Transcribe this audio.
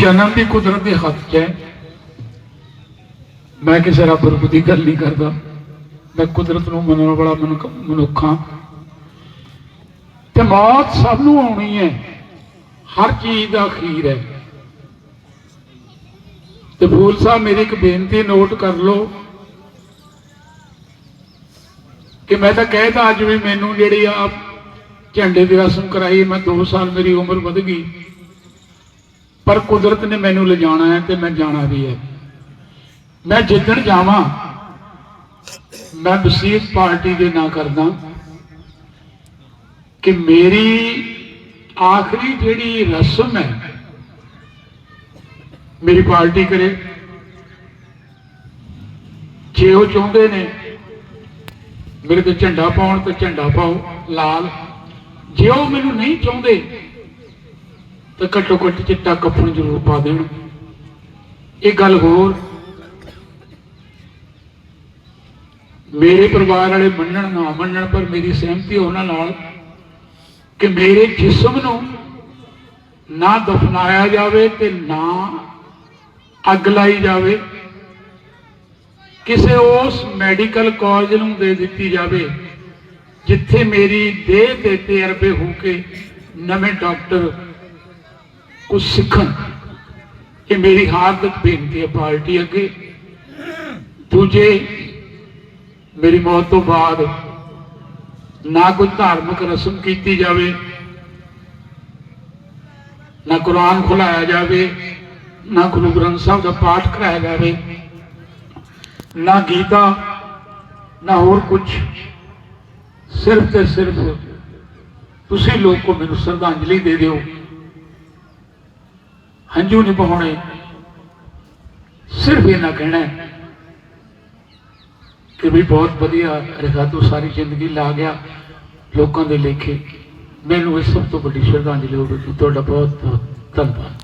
ਜਨਮ ਦੀ ਕੁਦਰਤ ਦੇ ਹੱਥ 'ਚ ਹੈ। ਮੈਂ ਕਿਸੇ ਰੱਬ ਰੂਪ ਦੀ ਗੱਲ ਨਹੀਂ ਕਰਦਾ। ਮੈਂ ਕੁਦਰਤ ਨੂੰ ਮੰਨਣ ਵਾਲਾ ਮਨੁੱਖ ਮਨੁੱਖ ਹਾਂ। ਤੇ ਮੌਤ ਸਭ ਨੂੰ ਆਉਣੀ ਹੈ। ਹਰ ਚੀਜ਼ ਦਾ ਅਖੀਰ ਹੈ। ਤੇ ਫੂਲ ਸਾਹਿਬ, ਮੇਰੀ ਇੱਕ ਬੇਨਤੀ ਨੋਟ ਕਰ ਲਓ ਕਿ ਮੈਂ ਤਾਂ ਕਹਿਤਾ ਅੱਜ ਵੀ ਮੈਨੂੰ ਜਿਹੜੀ ਆ ਝੰਡੇ ਦੀ ਰਸਮ ਕਰਾਈ, ਮੈਂ 2 ਸਾਲ ਮੇਰੀ ਉਮਰ ਵਧ ਗਈ। ਪਰ ਕੁਦਰਤ ਨੇ ਮੈਨੂੰ ਲਿਜਾਣਾ ਹੈ ਤੇ ਮੈਂ ਜਾਣਾ ਵੀ ਹੈ। ਮੈਂ ਜਿੱਦਣ ਜਾਵਾਂ, ਮੈਂ ਵਸੀਅਤ ਪਾਰਟੀ ਦੇ ਨਾਂ ਕਰਦਾ ਕਿ ਮੇਰੀ ਆਖਰੀ ਜਿਹੜੀ ਰਸਮ ਹੈ, ਮੇਰੀ ਪਾਰਟੀ ਕਰੇ। ਜੇ ਉਹ ਚਾਹੁੰਦੇ ਨੇ, ਮੇਰੇ ਤੇ ਝੰਡਾ ਪਾਉਣ ਤੇ ਝੰਡਾ ਪਾਓ, ਲਾਲ। ਜੇ ਉਹ ਮੈਨੂੰ ਨਹੀਂ ਚਾਹੁੰਦੇ ਤਾਂ ਘੱਟੋ ਘੱਟ ਚਿੱਟਾ ਕੱਪੜ ਜ਼ਰੂਰ ਪਾ ਦੇਣ। ਇਹ ਗੱਲ ਹੋਰ, ਮੇਰੇ ਪਰਿਵਾਰ ਵਾਲੇ ਮੰਨਣ ਨਾ ਮੰਨਣ, ਪਰ ਮੇਰੀ ਸਹਿਮਤੀ ਉਹਨਾਂ ਨਾਲ ਕਿ ਮੇਰੇ ਜਿਸਮ ਨੂੰ ਨਾ ਦਫਨਾਇਆ ਜਾਵੇ ਤੇ ਨਾ ਅੱਗ ਲਾਈ ਜਾਵੇ। ਕਿਸੇ ਉਸ ਮੈਡੀਕਲ ਕਾਲਜ ਨੂੰ ਦੇ ਦਿੱਤੀ ਜਾਵੇ, ਜਿੱਥੇ ਮੇਰੀ ਦੇਹ ਤੇ ਤਜਰਬੇ ਹੋ ਕੇ ਨਵੇਂ ਡਾਕਟਰ ਕੁਝ ਸਿੱਖਣ। ਇਹ ਮੇਰੀ ਹਾਰਦਿਕ ਬੇਨਤੀ ਹੈ ਪਾਰਟੀ ਅੱਗੇ। ਦੂਜੇ, ਮੇਰੀ ਮੌਤ ਤੋਂ ਬਾਅਦ ਨਾ ਕੋਈ ਧਾਰਮਿਕ ਰਸਮ ਕੀਤੀ ਜਾਵੇ, ਨਾ ਕੁਰਾਨ ਖੁਲਾਇਆ ਜਾਵੇ, ਨਾ ਗੁਰੂ ਗ੍ਰੰਥ ਸਾਹਿਬ ਦਾ ਪਾਠ ਕਰਾਇਆ ਜਾਵੇ, ਨਾ ਗੀਤਾ, ਨਾ ਹੋਰ ਕੁਝ ਸਿਰਫ ਤੇ ਸਿਰਫ ਤੁਸੀਂ ਲੋਕੋ ਮੈਨੂੰ ਸ਼ਰਧਾਂਜਲੀ ਦੇ ਦਿਓ। ਹੰਝੂ ਨਹੀਂ ਬਹਾਉਣੇ। ਸਿਰਫ ਇਹਨਾਂ ਕਹਿਣਾ ਕਿ ਵੀ ਬਹੁਤ ਵਧੀਆ ਰਿਹਾ ਤੂੰ ਸਾਰੀ ਜ਼ਿੰਦਗੀ ਲਾ ਗਿਆ ਲੋਕਾਂ ਦੇ ਲੇਖੇ। ਮੈਨੂੰ ਇਹ ਸਭ ਤੋਂ ਵੱਡੀ ਸ਼ਰਧਾਂਜਲੀ ਹੋਵੇਗੀ। ਤੁਹਾਡਾ ਬਹੁਤ ਬਹੁਤ ਧੰਨਵਾਦ।